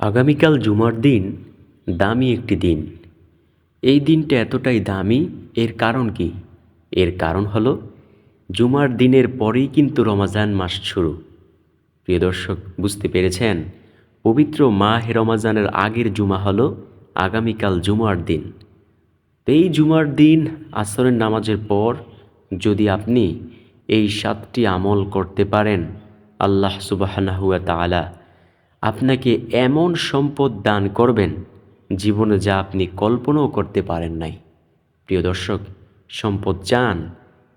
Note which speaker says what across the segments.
Speaker 1: আগামীকাল জুমার দিন দামি একটি দিন। এই দিনটা এতটাই দামি, এর কারণ কি? এর কারণ হলো, জুমার দিনের পরেই কিন্তু রমাজান মাস শুরু। প্রিয় দর্শক, বুঝতে পেরেছেন? পবিত্র মাহে রমাজানের আগের জুমা হলো আগামীকাল জুমার দিন। এই জুমার দিন আসরের নামাজের পর যদি আপনি এই সাতটি আমল করতে পারেন, আল্লাহ সুবাহানাহুয়া তাআলা আপনাকে এমন সম্পদ দান করবেন, জীবনে যা আপনি কল্পনাও করতে পারেন নাই। প্রিয় দর্শক, সম্পদ চান,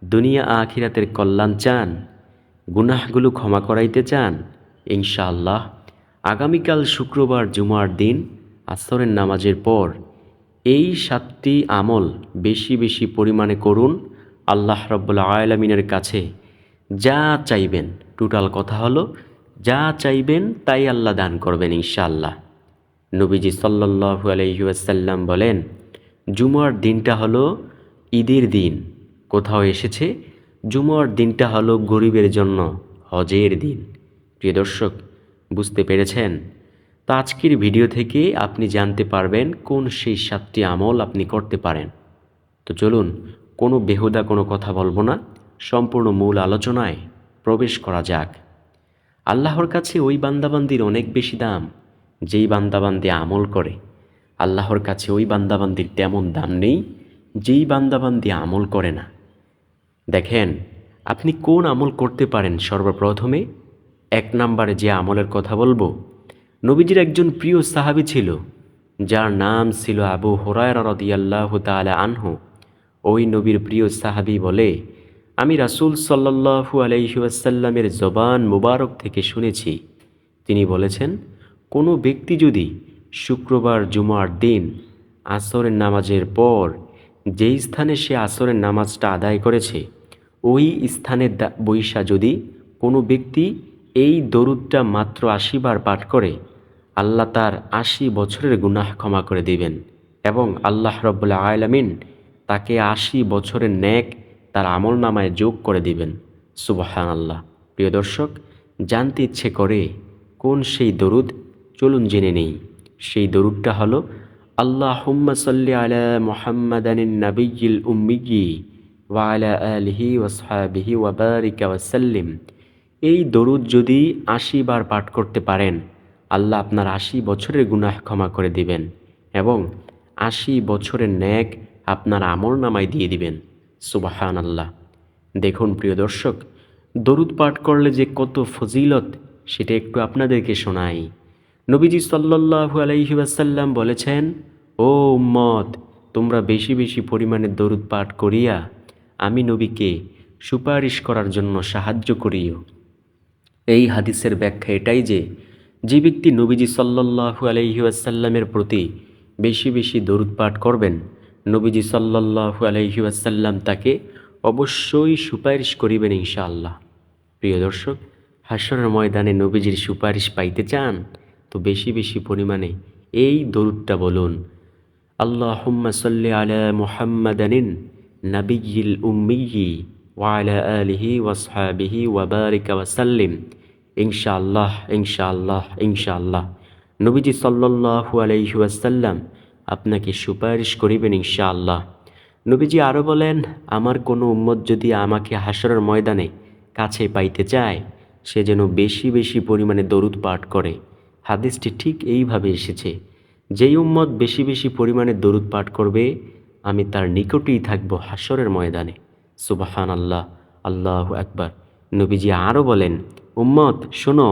Speaker 1: দুনিয়া আখিরাতের কল্যাণ চান, গুনাহগুলো ক্ষমা করাইতে চান, ইনশাআল্লাহ আগামীকাল শুক্রবার জুমার দিন, আসরের নামাজের পর এই সাতটি আমল বেশি বেশি পরিমাণে করুন, আল্লাহ রব্বুল্লা আয়লামিনের কাছে যা চাইবেন। টোটাল কথা হলো যা চাইবেন তাই আল্লাহ দান করবেন ইনশাআল্লাহ। নবীজি সাল্লাল্লাহু আলাইহি ওয়াসাল্লাম বলেন, জুমার দিনটা হলো ঈদের দিন। কোথাও এসেছে? জুমার দিনটা হলো গরিবের জন্য হজের দিন। প্রিয় দর্শক, বুঝতে পেরেছেন? তো আজকের ভিডিও থেকে আপনি জানতে পারবেন কোন সেই সাতটি আমল আপনি করতে পারেন। তো চলুন, কোনো বেহুদা কোনো কথা বলব না। সম্পূর্ণ মূল আলোচনায় প্রবেশ করা যাক। আল্লাহর কাছে ওই বান্দাবান্দির অনেক বেশি দাম, যেই বান্দাবান্দি আমল করে। আল্লাহর কাছে ওই বান্দাবান্দির তেমন দাম নেই, যেই বান্দাবান্দি আমল করে না। দেখেন, আপনি কোন আমল করতে পারেন সর্বপ্রথমে? এক নম্বরে যে আমলের কথা বলব, নবীজির একজন প্রিয় সাহাবী ছিল, যার নাম ছিল আবু হরায়রা রদিয়াল্লাহ তালা আনহু। ওই নবীর প্রিয় সাহাবী বলে আমি রাসূল সাল্লাল্লাহু আলাইহি ওয়াসাল্লামের জবান মুবারক থেকে শুনেছি। তিনি বলেছেন, কোনো ব্যক্তি যদি শুক্রবার জুমার দিন আসরের নামাজের পর যেই স্থানে সে আসরের নামাজটা আদায় করেছে, ওই স্থানের বৈশা যদি কোনো ব্যক্তি এই দরুদটা মাত্র আশিবার পাঠ করে, আল্লাহ তার আশি বছরের গুনাহ ক্ষমা করে দিবেন এবং আল্লাহ রব্বুল্লা আয়লামিন তাকে আশি বছরের ন্যাক তার আমল নামায় যোগ করে দিবেন। সুবাহান আল্লাহ প্রিয় দর্শক, জানতে ইচ্ছে করে কোন সেই দরুদ? চলুন জেনে নেই। সেই দরুদটা হলো আল্লাহ হুম্মা সাল্লি আলা মোহাম্মদানিন নাবিয়িল উম্মিগি ওয়া আলা আলিহি ওয়াসহাবিহি ওয়া বারিকা ওয়াসাল্লিম এই দরুদ যদি আশি বার পাঠ করতে পারেন, আল্লাহ আপনার আশি বছরের গুনাহ ক্ষমা করে দিবেন এবং আশি বছরের ন্যাক আপনার আমল নামায় দিয়ে দিবেন। সুবাহান আল্লাহ দেখুন প্রিয় দর্শক, দরুদ পাঠ করলে যে কত ফজিলত, সেটা একটু আপনাদেরকে শোনাই। নবীজি সাল্লাল্লাহু আলাইহি ওয়াসাল্লাম বলেছেন, ও উম্মত, তোমরা বেশি বেশি পরিমাণে দরুদ পাঠ করিয়া আমি নবীকে সুপারিশ করার জন্য সাহায্য করিও। এই হাদিসের ব্যাখ্যা এটাই যে যে ব্যক্তি নবীজি সাল্লাল্লাহু আলাইহি ওয়াসাল্লামের প্রতি বেশি বেশি দরুদ পাঠ করবেন নবীজি সাল্লাল্লাহু আলাইহি ওয়াসাল্লাম তাকে অবশ্যই সুপারিশ করিবেন ইনশাআল্লাহ। প্রিয় দর্শক, হাসরের ময়দানে নবীজির সুপারিশ পাইতে চান, তো বেশি বেশি পরিমাণে এই দরুদটা বলুন, আল্লাহুম্মা সাল্লি আলা মুহাম্মাদানিন নাবিয়িল উম্মিয়ি ওয়ালা আলিহি ওয়াসহাবিহি ওয়াবারিকা ওয়াসাল্লিম ইনশাআল্লাহ ইনশাআল্লাহ ইনশাআল্লাহ। নবীজি সাল্লাল্লাহু আলাইহি ওয়াসাল্লাম আপনাকে সুপারিশ করিবেন ইনশাআল্লাহ। নবীজি আরও বলেন, আমার কোনো উম্মত যদি আমাকে হাসরের ময়দানে কাছে পাইতে চায়, সে যেন বেশি বেশি পরিমাণে দরুদ পাঠ করে। হাদিসটি ঠিক এইভাবে এসেছে, যেই উম্মত বেশি বেশি পরিমাণে দরুদ পাঠ করবে, আমি তার নিকটেই থাকব হাসরের ময়দানে। সুবাহান আল্লাহ আল্লাহ একবার নবীজি আরও বলেন, উম্মত, শোনো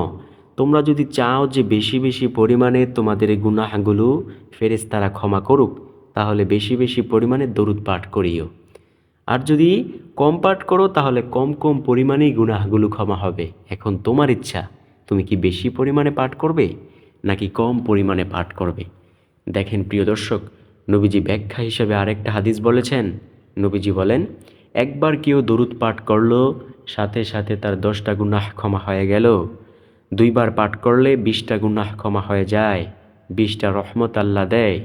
Speaker 1: তোমরা যদি চাও যে বেশি বেশি পরিমাণে তোমাদের এই গুনাহগুলো ফেরেশতারা ক্ষমা করুক, তাহলে বেশি বেশি পরিমাণে দরুদ পাঠ করিও। আর যদি কম পাঠ করো, তাহলে কম কম পরিমাণেই গুনাহগুলো ক্ষমা হবে। এখন তোমার ইচ্ছা, তুমি কি বেশি পরিমাণে পাঠ করবে, নাকি কম পরিমাণে পাঠ করবে? দেখেন প্রিয় দর্শক, নবীজি ব্যাখ্যা হিসেবে আরেকটা হাদিস বলেছেন। নবীজি বলেন, একবার কেউ দরুদ পাঠ করল, সাথে সাথে তার দশটা গুনাহ ক্ষমা হয়ে গেল। দুইবার পাঠ করলে বিশটা গুনাহ ক্ষমা হয়ে যায়, বিশটা রহমত আল্লাহ দেয়,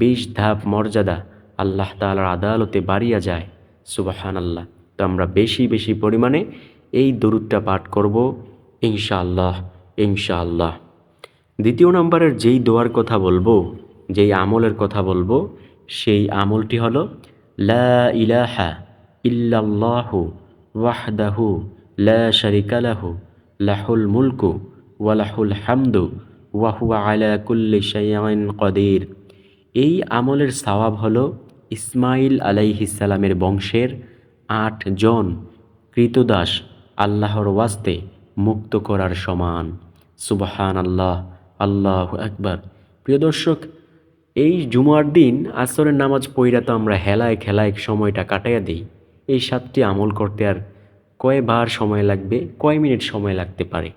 Speaker 1: বিশ ধাপ মর্যাদা আল্লাহ তালার আদালতে বাড়িয়া যায়। সুবাহান আল্লাহ তো আমরা বেশি বেশি পরিমাণে এই দরুদটা পাঠ করব, ইনশাআল্লাহ ইনশাআল্লাহ। দ্বিতীয় নম্বরের যেই দোয়ার কথা বলব, যেই আমলের কথা বলব, সেই আমলটি হলো, লা ইলাহা ওয়াহদাহু লা লাহুল মুলকু ওয়ালাহুল হামদু ওয়াহুয়া আলা কুল্লি কদির। এই আমলের সওয়াব হলো ইসমাইল আলাইহিসালামের বংশের আট জন কৃতদাস আল্লাহর ওয়াস্তে মুক্ত করার সমান। সুবহান আল্লাহ আল্লাহ একবার প্রিয় দর্শক, এই জুমার দিন আসরের নামাজ পইরা তো আমরা হেলায় খেলায় সময়টা কাটাইয়া দিই। এই সাতটি আমল করতে আর কয়বার সময় লাগবে, কয় মিনিট সময় লাগতে পারে?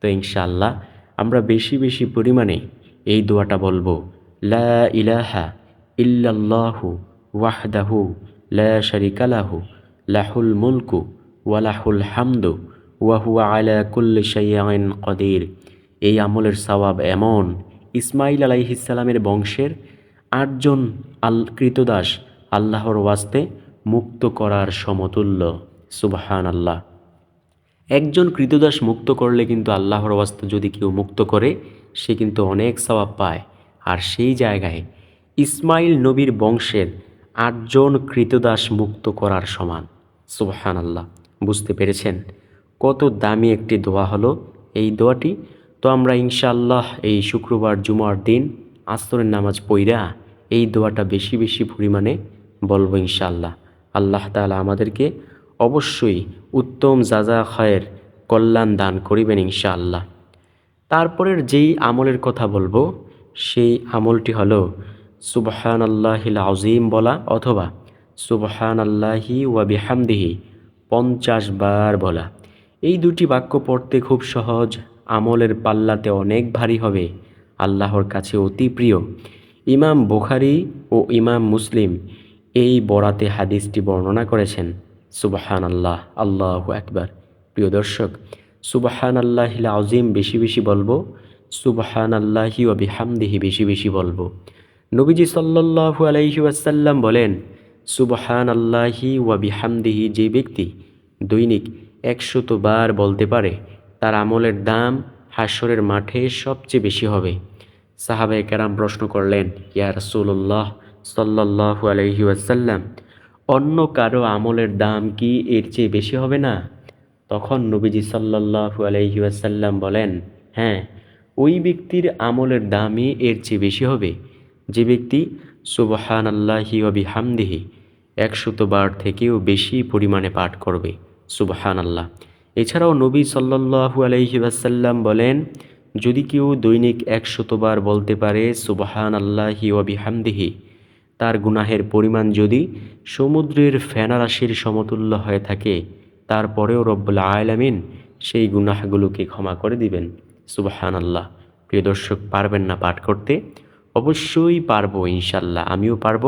Speaker 1: তো ইনশাআল্লাহ আমরা বেশি বেশি পরিমাণে এই দোয়াটা বলব, লা ইলাহা ইল্লাল্লাহু ওয়াহদাহু লা শারিকা লাহু, লাহুল মুলকু ওয়ালাহুল হামদু ওয়াহুয়া আলা কুল্লি শাইইন কদির। এই আমলের সওয়াব এমন ইসমাইল আলাইহিসালামের বংশের আটজন আল, কৃতদাস আল্লাহর ওয়াস্তে মুক্ত করার সমতুল্য। সুবহান আল্লাহ একজন কৃতদাস মুক্ত করলে কিন্তু আল্লাহর ওয়াস্তে যদি কেউ মুক্ত করে, সে কিন্তু অনেক সওয়াব পায়। আর সেই জায়গায় ইসমাইল নবীর বংশের আটজন কৃতদাস মুক্ত করার সমান। সুবহান আল্লাহ বুঝতে পেরেছেন? কত দামি একটি দোয়া হলো এই দোয়াটি। তো আমরা ইনশাআল্লাহ এই শুক্রবার জুমার দিন আস্তরের নামাজ পইরা এই দোয়াটা বেশি বেশি পরিমাণে বলব ইনশাআল্লাহ। আল্লাহ তাআলা আমাদেরকে অবশ্যই উত্তম যাজা খয়ের কল্যাণ দান করিবেন ইনশাআল্লাহ। তারপরের যেই আমলের কথা বলব, সেই আমলটি হলো সুবহান আল্লাহিল আজিম বলা অথবা সুবহান আল্লাহি ওয়া বিহামদিহি পঞ্চাশ বার বলা। এই দুটি বাক্য পড়তে খুব সহজ, আমলের পাল্লাতে অনেক ভারী হবে, আল্লাহর কাছে অতি প্রিয়। ইমাম বুখারি ও ইমাম মুসলিম এই বরাতে হাদিসটি বর্ণনা করেছেন। সুবাহান আল্লাহ আল্লাহ একবার প্রিয় দর্শক সুবাহান আল্লাহিল আজিম বেশি বেশি বলব সুবাহান আল্লাহি ও বিহামদিহি বেশি বেশি বলব। নবীজি সাল্লাল্লাহু আলাইহি ওয়াসাল্লাম বলেন সুবহান আল্লাহি ওয়া বিহামদিহি যে ব্যক্তি দৈনিক একশত বার বলতে পারে, তার আমলের দাম হাসরের মাঠে সবচেয়ে বেশি হবে। সাহাবে কেরাম প্রশ্ন করলেন, ইয়া রাসূলুল্লাহ সাল্লাল্লাহু আলাইহি ওয়াসাল্লাম অন্য কারও আমলের দাম কি এর চেয়ে বেশি হবে না? তখন নবীজি সাল্লাল্লাহু আলাইহি ওয়াসাল্লাম বলেন হ্যাঁ ওই ব্যক্তির আমলের দামই এর চেয়ে বেশি হবে। যে ব্যক্তি সুবহান আল্লাহি হামদিহি একশত বার থেকেও বেশি পরিমাণে পাঠ করবে। সুবহান আল্লাহ এছাড়াও নবী সাল্লাহু আলহি আসাল্লাম বলেন, যদি কেউ দৈনিক একশতবার বলতে পারে সুবহান আল্লাহি হামদিহি তার গুনাহের পরিমাণ যদি সমুদ্রের ফেনারাশির সমতুল্য হয়ে থাকে, তারপরেও রব্বুল আয়ালামিন সেই গুনাহগুলোকে ক্ষমা করে দিবেন। সুবাহান আল্লাহ প্রিয় দর্শক, পারবেন না পাঠ করতে? অবশ্যই পারব ইনশাল্লাহ আমিও পারব,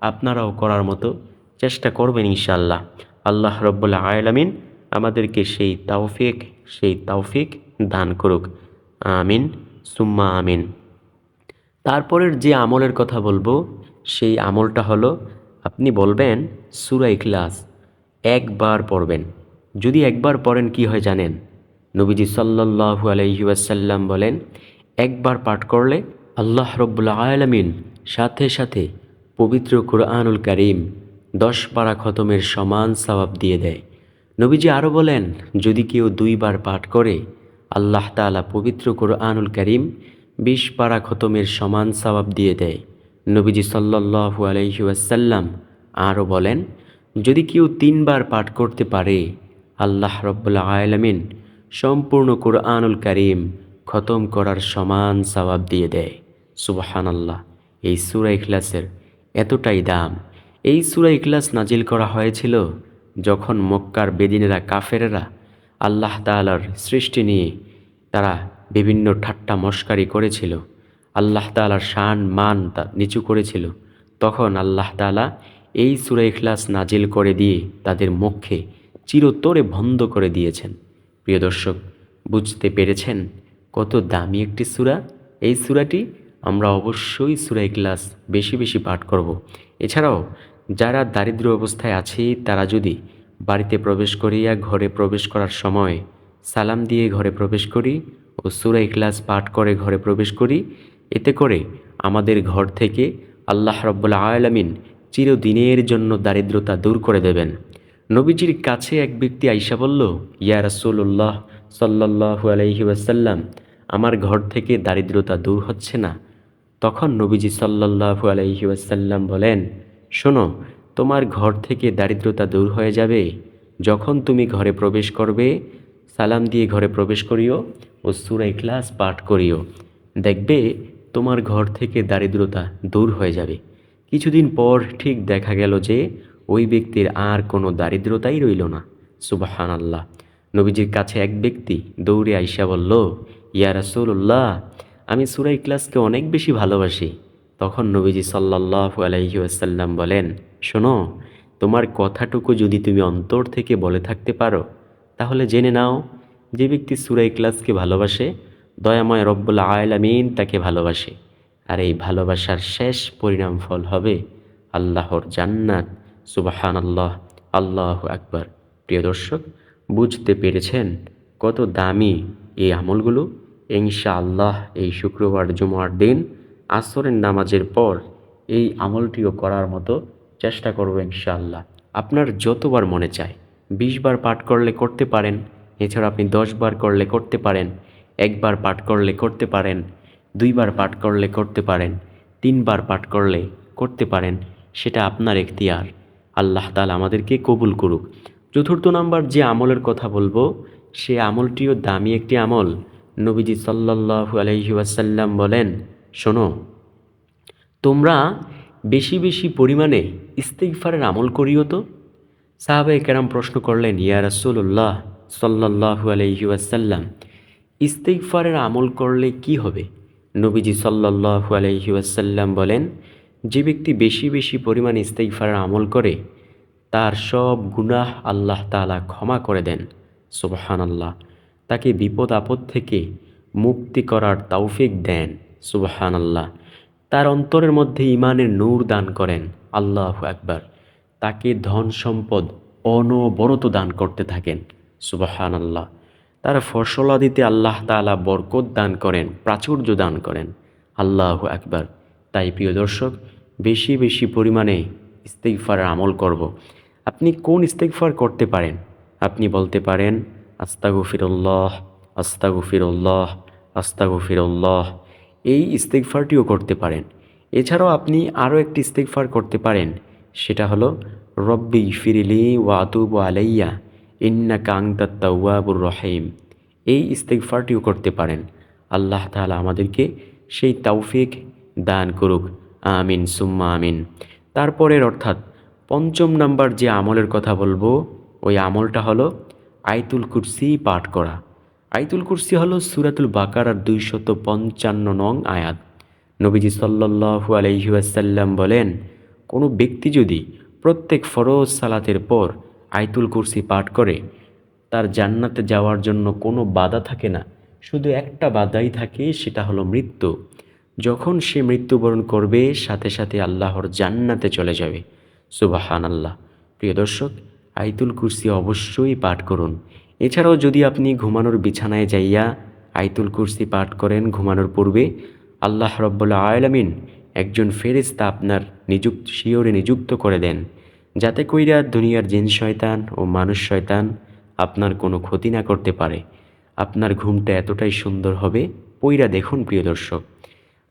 Speaker 1: আপনারাও করার মতো চেষ্টা করবেন ইনশাল্লাহ আল্লাহ রব্বুল আয়ালামিন আমাদেরকে সেই তাওফিক সেই তাওফিক দান করুক। আমিন, সুম্মা আমিন। তারপরের যে আমলের কথা বলব সেই আমলটা হলো, আপনি বলবেন, সুরা ইখলাস, একবার পড়বেন। যদি একবার পড়েন, কি হয় জানেন? নবীজি সাল্লাহু আলহি ওয়াসাল্লাম বলেন, একবার পাঠ করলে আল্লাহ রব্বুল্লা আলমিন সাথে সাথে পবিত্র কুরআনুল করিম দশ পারা খতমের সমান সবাব দিয়ে দেয়। নবীজি আরও বলেন, যদি কেউ দুইবার পাঠ করে, আল্লাহ তালা পবিত্র কুরআনুল করিম বিশ পারা খতমের সমান সবাব দিয়ে দেয়। নবীজি সাল্লাহু আলহি ওয়াসাল্লাম আরও বলেন, যদি কেউ তিনবার পাঠ করতে পারে, আল্লাহ রব্বুল্লা আলমিন সম্পূর্ণ কুরআনুল করিম খতম করার সমান সবাব দিয়ে দেয়। সুবাহান আল্লাহ এই সুরা ইখলাসের এতটাই দাম। এই সুরা ইখলাস নাজিল করা হয়েছিল যখন মক্কার বেদিনেরা কাফেরেরা আল্লাহ তালার সৃষ্টি নিয়ে তারা বিভিন্ন ঠাট্টা মস্কারি করেছিল। আল্লাহ তালার শান, মান তা নিচু করেছিল। তখন আল্লাহ তালা এই সুরা ইখলাস নাজিল করে দিয়ে তাদের মুখে চিরতরে বন্ধ করে দিয়েছেন। প্রিয় দর্শক, বুঝতে পেরেছেন কত দামি একটি সুরা? এই সুরাটি আমরা অবশ্যই সুরা ইখলাস বেশি বেশি পাঠ করব। এছাড়াও, যারা দারিদ্র অবস্থায় আছে, তারা যদি বাড়িতে প্রবেশ করিয়া ঘরে প্রবেশ করার সময় সালাম দিয়ে ঘরে প্রবেশ করি ও সুরা ইখলাস পাঠ করে ঘরে প্রবেশ করি এতে করে আমাদের ঘর থেকে আল্লাহ রব্বুল আলামিন চিরদিনের জন্য দারিদ্রতা দূর করে দেবেন। নবীজির কাছে এক ব্যক্তি আইসা বলল, ইয়া রাসূলুল্লাহ সাল্লাল্লাহু আলাইহি ওয়াসাল্লাম, আমার ঘর থেকে দারিদ্রতা দূর হচ্ছে না। তখন নবীজি সাল্লাল্লাহু আলাইহি ওয়াসাল্লাম বলেন, শোনো, তোমার ঘর থেকে দারিদ্রতা দূর হয়ে যাবে। যখন তুমি ঘরে প্রবেশ করবে, সালাম দিয়ে ঘরে প্রবেশ করিও ও সূরা ক্লাস পাঠ করিও। দেখবে তোমার ঘর থেকে দারিদ্রতা দূর হয়ে যাবে। কিছুদিন পর ঠিক দেখা গেল যে, ওই ব্যক্তির আর কোনো দারিদ্রতাই রইল না। সুবাহান আল্লাহ নবীজির কাছে এক ব্যক্তি দৌড়ে আইসা বলল, ইয়া রাসূলুল্লাহ, আমি সুরাই ক্লাসকে অনেক বেশি ভালোবাসি। তখন নবীজি সাল্লাল্লাহু আলাইহি ওয়াসাল্লাম বলেন, শোনো, তোমার কথাটুকু যদি তুমি অন্তর থেকে বলে থাকতে পারো, তাহলে জেনে নাও, যে ব্যক্তি সুরাই ক্লাসকে ভালোবাসে দয়াময় রব্বুল আলামিন তাকে ভালোবাসে। আর এই ভালোবাসার শেষ পরিণাম ফল হবে আল্লাহর জান্নাত। সুবাহান আল্লাহ আল্লাহ আকবার। প্রিয় দর্শক, বুঝতে পেরেছেন কত দামি এই আমলগুলো? ইনশা আল্লাহ এই শুক্রবার জুমার দিন আসরের নামাজের পর এই আমলটিও করার মতো চেষ্টা করব ইনশাআল্লাহ। আপনার যতবার মনে চায়, বিশ বার পাঠ করলে করতে পারেন, এছাড়া আপনি দশ বার করলে করতে পারেন। একবার পাঠ করলে করতে পারেন, দুইবার পাঠ করলে করতে পারেন, তিনবার পাঠ করলে করতে পারেন, সেটা আপনার এখতিয়ার। আল্লাহ তালা আমাদেরকে কবুল করুক। চতুর্থ নাম্বার যে আমলের কথা বলব, সে আমলটিও দামি একটি আমল। নবীজি সাল্লাল্লাহু আলাইহি ওয়াসাল্লাম বলেন, শোনো, তোমরা বেশি বেশি পরিমাণে ইস্তেগফারের আমল করিও তো? সাহাবায়ে কেরাম প্রশ্ন করলেন, ইয়া রাসূলুল্লাহ সাল্লাল্লাহু আলাইহি ওয়াসাল্লাম ইস্তেগফারের আমল করলে কি হবে? নবীজি সাল্লাল্লাহু আলাইহি ওয়াসাল্লাম বলেন, যে ব্যক্তি বেশি বেশি পরিমাণ ইস্তেকফারের আমল করে, তার সব গুনাহ আল্লাহ তালা ক্ষমা করে দেন। সুবহানাল্লাহ। তাকে বিপদ আপদ থেকে মুক্তি করার তৌফিক দেন। সুবহানাল্লাহ। তার অন্তরের মধ্যে ইমানের নূর দান করেন। আল্লাহ একবার তাকে ধন সম্পদ অনবরত দান করতে থাকেন। সুবাহান আল্লাহ তার ফসলাদিতে আল্লাহ তাআলা বরকত দান করেন, প্রাচুর্য দান করেন। আল্লাহ একবার তাই প্রিয় দর্শক, বেশি বেশি পরিমাণে ইস্তেগফারের আমল করব। আপনি কোন ইস্তেগফার করতে পারেন? আপনি বলতে পারেন, আস্তাগফিরুল্লাহ আস্তাগফিরুল্লাহ আস্তাগফিরুল্লাহ। এই ইস্তেগফারটিও করতে পারেন। এছাড়াও আপনি আরও একটি ইস্তেগফার করতে পারেন, সেটা হলো, রব্বি ফিরিলি ওয়াতুব আলাইয়া। ইন্না কাংতাত তাওয়াবুর রহিম। এই ইস্তেগফারটিও করতে পারেন। আল্লাহ তাআলা আমাদেরকে সেই তৌফিক দান করুক। আমিন, সুম্মা আমিন। তারপরের অর্থাৎ পঞ্চম নাম্বার যে আমলের কথা বলব, ওই আমলটা হলো আইতুল কুরসি পাঠ করা। আইতুল কুরসি হলো সুরাতুল বাকারার দুইশত পঞ্চান্ন নং আয়াত। নবীজি সাল্লাল্লাহু আলাইহি ওয়াসাল্লাম বলেন, কোনো ব্যক্তি যদি প্রত্যেক ফরজ সালাতের পর আইতুল কুরসি পাঠ করে, তার জান্নাতে যাওয়ার জন্য কোনো বাধা থাকে না। শুধু একটা বাধাই থাকে, সেটা হলো মৃত্যু। যখন সে মৃত্যুবরণ করবে, সাথে সাথে আল্লাহর জান্নাতে চলে যাবে। সুবাহান আল্লাহ প্রিয় দর্শক, আইতুল কুরসি অবশ্যই পাঠ করুন। এছাড়াও যদি আপনি ঘুমানোর বিছানায় যাইয়া আইতুল কুরসি পাঠ করেন ঘুমানোর পূর্বে, আল্লাহ রব্বুল্লা আয়লামিন একজন ফেরেস্তা আপনার নিযুক্ত শিওরে নিযুক্ত করে দেন। যাতে কইরা দুনিয়ার জিন শয়তান ও মানুষ শয়তান আপনার কোনো ক্ষতি না করতে পারে। আপনার ঘুমটা এতটাই সুন্দর হবে, পইরা দেখুন প্রিয় দর্শক।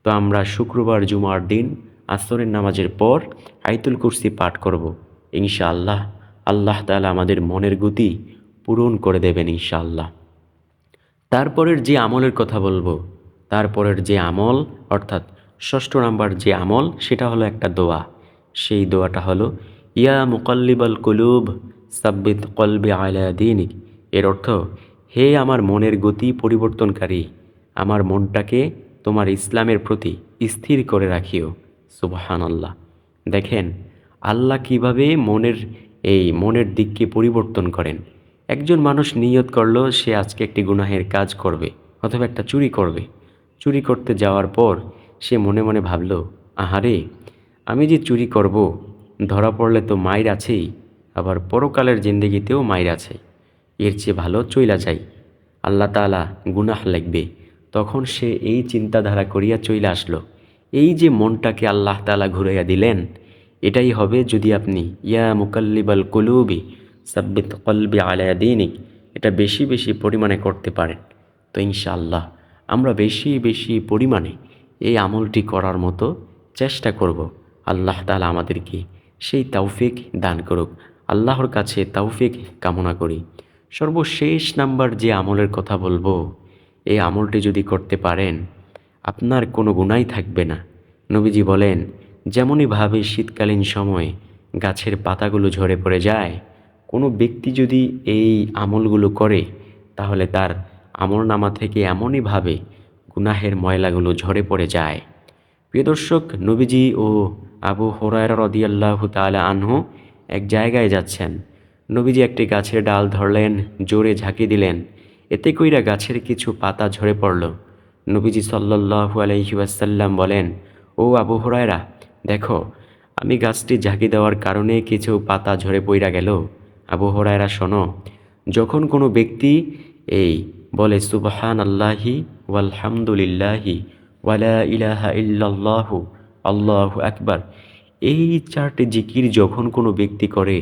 Speaker 1: তো আমরা শুক্রবার জুমার দিন, আসরের নামাজের পর আইতুল কুরসি পাঠ করব। ইনশাআল্লাহ, আল্লাহ আল্লাহ তালা আমাদের মনের গতি পূরণ করে দেবেন ইনশাআল্লাহ। তারপরের যে আমলের কথা বলব, তারপরের যে আমল, অর্থাৎ ষষ্ঠ নাম্বার যে আমল, সেটা হলো একটা দোয়া। সেই দোয়াটা হলো ইয়া মুকল্লিবাল কুলুব, সাব্বিত কলবে আলা দিনিক। এর অর্থ, হে আমার মনের গতি পরিবর্তনকারী, আমার মনটাকে তোমার ইসলামের প্রতি স্থির করে রাখিও। সুবহান আল্লাহ দেখেন, আল্লাহ কীভাবে মনের, এই মনের দিককে পরিবর্তন করেন। একজন মানুষ নিয়ত করল, সে আজকে একটি গুনাহের কাজ করবে, অথবা একটা চুরি করবে। চুরি করতে যাওয়ার পর সে মনে মনে ভাবল, আহারে, আমি যে চুরি করব ধরা পড়লে তো মায়ের আছেই, আবার পরকালের জিন্দেগিতেও মায়ের আছে। এর চেয়ে ভালো চইলা যাই। আল্লাহ তালা গুনাহ লাগবে। তখন সে এই চিন্তাধারা করিয়া চইলে আসলো। এই যে মনটাকে আল্লাহ তালা ঘুরাইয়া দিলেন, এটাই হবে যদি আপনি, ইয়া মুকাল্লিবাল কুলুবি, সাব্বিত কলবি আলায়া দিনিক, এটা বেশি বেশি পরিমাণে করতে পারেন। তো ইনশাআল্লাহ, আমরা বেশি বেশি পরিমাণে এই আমলটি করার মতো চেষ্টা করব। আল্লাহ তালা আমাদেরকে সেই তৌফিক দান করুক। আল্লাহর কাছে তৌফিক কামনা করি। সর্বশেষ নাম্বার যে আমলের কথা বলব, এই আমলটি যদি করতে পারেন, আপনার কোনো গুণাই থাকবে না। নবীজি বলেন যেমনইভাবে শীতকালীন সময়ে গাছের পাতাগুলো ঝরে পড়ে যায়, কোনো ব্যক্তি যদি এই আমলগুলো করে, তাহলে তার আমল নামা থেকে এমনইভাবে গুনাহের ময়লাগুলো ঝরে পড়ে যায়। প্রিয় দর্শক, নবীজি ও আবু হরায়রা রদিয়াল্লাহু তাআলা আনহু এক জায়গায় যাচ্ছেন। নবীজি একটি গাছের ডাল ধরলেন, জোরে ঝাঁকি দিলেন। এতে কইরা গাছের কিছু পাতা ঝরে পড়ল। নবীজি সাল্লাল্লাহু আলাইহি ওয়াসাল্লাম বলেন, ও আবু হরায়রা, দেখো, আমি গাছটি ঝাঁকি দেওয়ার কারণে কিছু পাতা ঝরে পইরা গেল। আবু হরায়রা, শোনো, যখন কোনো ব্যক্তি এই বলে সুবহান আল্লাহি ওয়ালহামদুলিল্লাহি ওয়ালা ইলাহা ইল্লাল্লাহু আল্লাহু একবার এই চারটি জিকির যখন কোনো ব্যক্তি করে,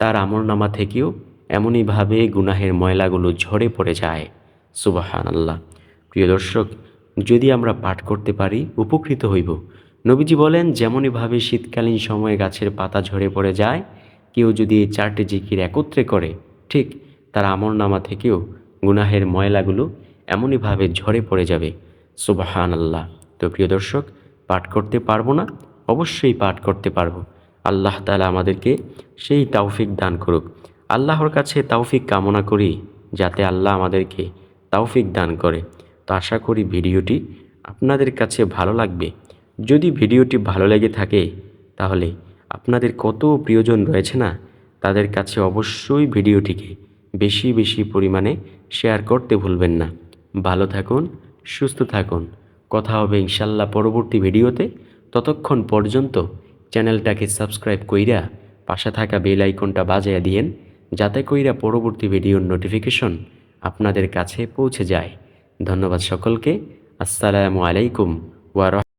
Speaker 1: তার আমলনামা থেকেও এমনইভাবে গুনাহের ময়লাগুলো ঝরে পড়ে যায়। সুবাহান আল্লাহ প্রিয় দর্শক, যদি আমরা পাঠ করতে পারি, উপকৃত হইব। নবীজি বলেন, যেমনইভাবে শীতকালীন সময়ে গাছের পাতা ঝরে পড়ে যায়, কেউ যদি এই চারটি জিকির একত্রে করে, ঠিক তার আমলনামা থেকেও গুনাহের ময়লাগুলো এমনইভাবে ঝরে পড়ে যাবে। সুবাহান আল্লাহ তো প্রিয় দর্শক পাঠ করতে পারব না, অবশ্যই পাঠ করতে পারব। আল্লাহ তালা আমাদেরকে সেই তাওফিক দান করুক। আল্লাহর কাছে তাওফিক কামনা করি যাতে আল্লাহ আমাদেরকে তাওফিক দান করে। তো আশা করি ভিডিওটি আপনাদের কাছে ভালো লাগবে। যদি ভিডিওটি ভালো লেগে থাকে, তাহলে আপনাদের কত প্রিয়জন রয়েছে না, তাদের কাছে অবশ্যই ভিডিওটিকে বেশি বেশি পরিমাণে শেয়ার করতে ভুলবেন না। ভালো থাকুন, সুস্থ থাকুন। কথা হবে ইনশাল্লাহ পরবর্তী ভিডিওতে। ততক্ষণ পর্যন্ত চ্যানেলটাকে সাবস্ক্রাইব কইরা পাশে থাকা বেল আইকনটা বাজায় দিয়েন, যাতে কইরা পরবর্তী ভিডিওর নোটিফিকেশন আপনাদের কাছে পৌঁছে যায়। ধন্যবাদ সকলকে। আসসালামু আলাইকুম ওয়া